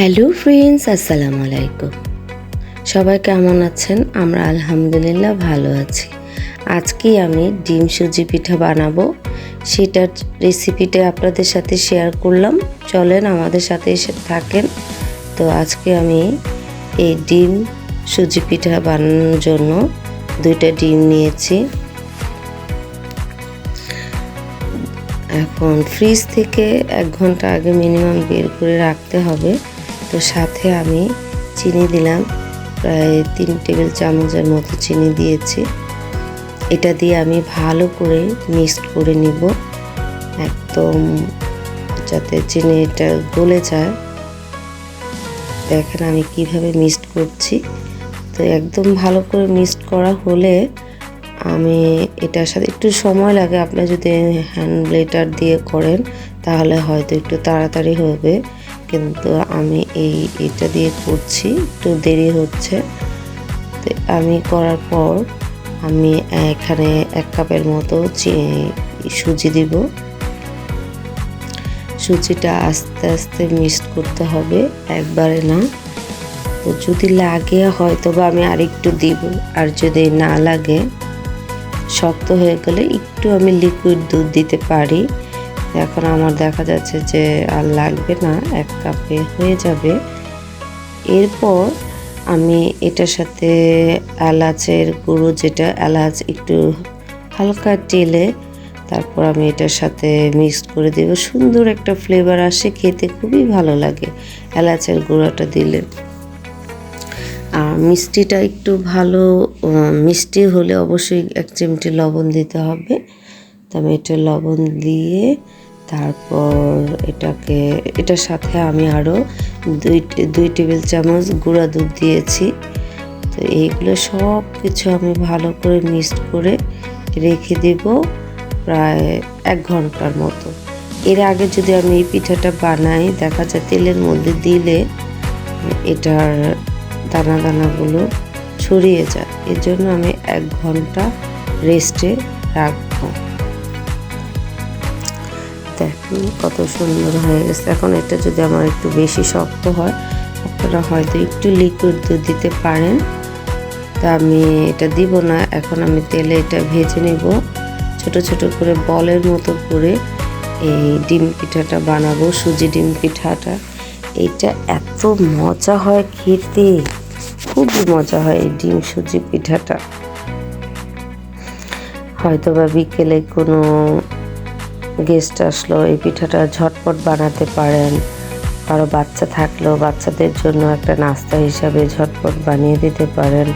Hello friends, আসসালামু আলাইকুম। সবাই কেমন আছেন? আমরা আলহামদুলিল্লাহ ভালো আছি। আজকে আমি ডিম সুজি পিঠা বানাবো। সেটার রেসিপিটা আপনাদের সাথে শেয়ার করলাম। চলেন আমাদের সাথে এসে থাকেন। তো আজকে আমি এই ডিম সুজি পিঠা বানানোর জন্য দুইটা ডিম নিয়েছি। এখন ফ্রিজ থেকে এক ঘণ্টা আগে মিনিমাম বের করে রাখতে হবে। তো সাথে আমি চিনি দিলাম। প্রায় তিন টেবিল চামচের মতো চিনি দিয়েছি। এটা দিয়ে আমি ভালো করে মিক্সড করে নিব। একদম যাতে চিনি এটা গলে যায়। দেখেন আমি কীভাবে মিক্সড করছি। তো একদম ভালো করে মিক্সড করা হলে আমি এটার সাথে একটু সময় লাগে। আপনি যদি হ্যান্ড ব্লেডার দিয়ে করেন, তাহলে হয়তো একটু তাড়াতাড়ি হবে। কিন্তু আমি এই এটা দিয়ে করছি, একটু দেরি হচ্ছে। তো আমি করার পর আমি এখানে এক কাপের মতো সুজি দিব। সুজিটা আস্তে আস্তে মিক্সড করতে হবে, একবারে না। তো যদি লাগে হয়তো বা আমি আরেকটু দিব। আর যদি না লাগে, শক্ত হয়ে গেলে একটু আমি লিকুইড দুধ দিতে পারি। এখন আমার দেখা যাচ্ছে যে আর লাগবে না, এক কাপে হয়ে যাবে। এরপর আমি এটার সাথে এলাচের গুঁড়ো যেটা, এলাচ একটু হালকা টেলে তারপর আমি এটার সাথে মিক্স করে দেব। সুন্দর একটা ফ্লেভার আসে, খেতে খুবই ভালো লাগে এলাচের গুঁড়োটা দিলে। আর মিষ্টিটা একটু ভালো মিষ্টি হলে অবশ্যই এক চিমটি লবণ দিতে হবে। তো আমি এটা লবণ দিয়ে তারপর এটাকে, এটার সাথে আমি আরও দুই দুই টেবিল চামচ গুঁড়া দুধ দিয়েছি। তো এইগুলো সব কিছু আমি ভালো করে মিক্সড করে রেখে দেব প্রায় এক ঘণ্টার মতো। এর আগে যদি আমি এই পিঠাটা বানাই, দেখা যায় তেলের মধ্যে দিলে এটার দানা দানাগুলো ছড়িয়ে যায়। এর জন্য আমি এক ঘণ্টা রেস্টে রাখব। দেখুন কত সুন্দর হয়ে গেছে। এখন এটা যদি আমার একটু বেশি শক্ত হয়, আপনারা হয়তো একটু লিকুইড দুধ দিতে পারেন। তা আমি এটা দিব না। এখন আমি তেলে এটা ভেজে নেব। ছোট ছোট করে বলের মতো করে এই ডিম পিঠাটা বানাবো, সুজি ডিম পিঠাটা। এটা এত মজা হয় খেতে। খুবই মজা হয় এই ডিম সুজি পিঠাটা। হয়তো বা বিকেলে কোনো গেস্ট আসলো, এই পিঠাটা ঝটপট বানাতে পারেন। কারও বাচ্চা থাকলেও বাচ্চাদের জন্য একটা নাস্তা হিসাবে ঝটপট বানিয়ে দিতে পারেন।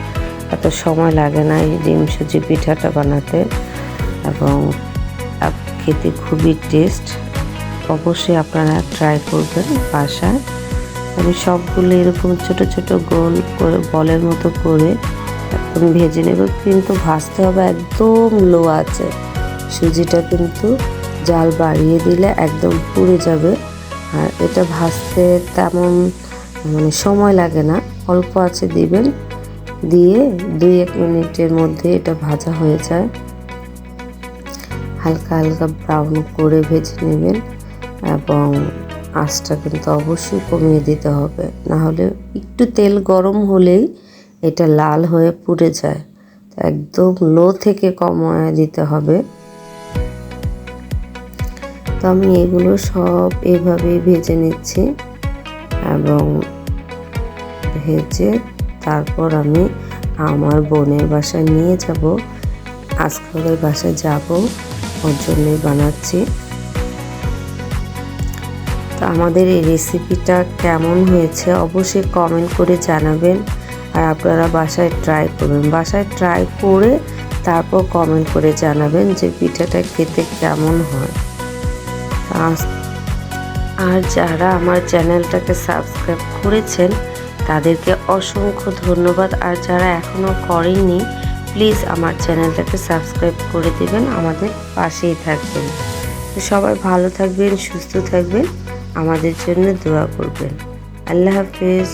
এত সময় লাগে না এই ডিম সুজি পিঠাটা বানাতে এবং খেতে খুবই টেস্ট অবশ্যই আপনারা ট্রাই করবেন বাসায়। আমি সবগুলো এরকম ছোট ছোট গোল করে, বলের মতো করে একদম ভেজে নেব, কিন্তু ভাজতে হবে একদম লো আছে সুজিটা কিন্তু জাল বাড়িয়ে দিলে একদম পুড়ে যাবে। আর এটা ভাজতে তেমন মানে সময় লাগে না। অল্প আছে দিবেন। দিয়ে দুই এক মিনিটের মধ্যে এটা ভাজা হয়ে যায়। হালকা হালকা ব্রাউন করে ভেজে নেবেন এবং আঁচটা কিন্তু অবশ্যই কমিয়ে দিতে হবে। না হলে একটু তেল গরম হলেই এটা লাল হয়ে পুড়ে যায়। একদম লো থেকে কমায় দিতে হবে। তো আমি এগুলো সব এভাবেই ভেজে নিচ্ছি এবং ভেজে তারপর আমি আমার বোনের বাসায় নিয়ে যাব। আজকে ওদের বাসায় যাব, ওর জন্যই বানাচ্ছি। তো আমাদের এই রেসিপিটা কেমন হয়েছে অবশ্যই কমেন্ট করে জানাবেন আর আপনারা বাসায় ট্রাই করবেন বাসায় ট্রাই করে তারপর কমেন্ট করে জানাবেন যে পিঠাটা খেতে কেমন হয়। আর যারা আমার চ্যানেলটাকে সাবস্ক্রাইব করেছেন, তাদেরকে অসংখ্য ধন্যবাদ। আর যারা এখনও করেননি প্লিজ আমার চ্যানেলটাকে সাবস্ক্রাইব করে দেবেন, আমাদের পাশেই থাকবেন। সবাই ভালো থাকবেন, সুস্থ থাকবেন, আমাদের জন্য দোয়া করবেন। আল্লাহ হাফিজ।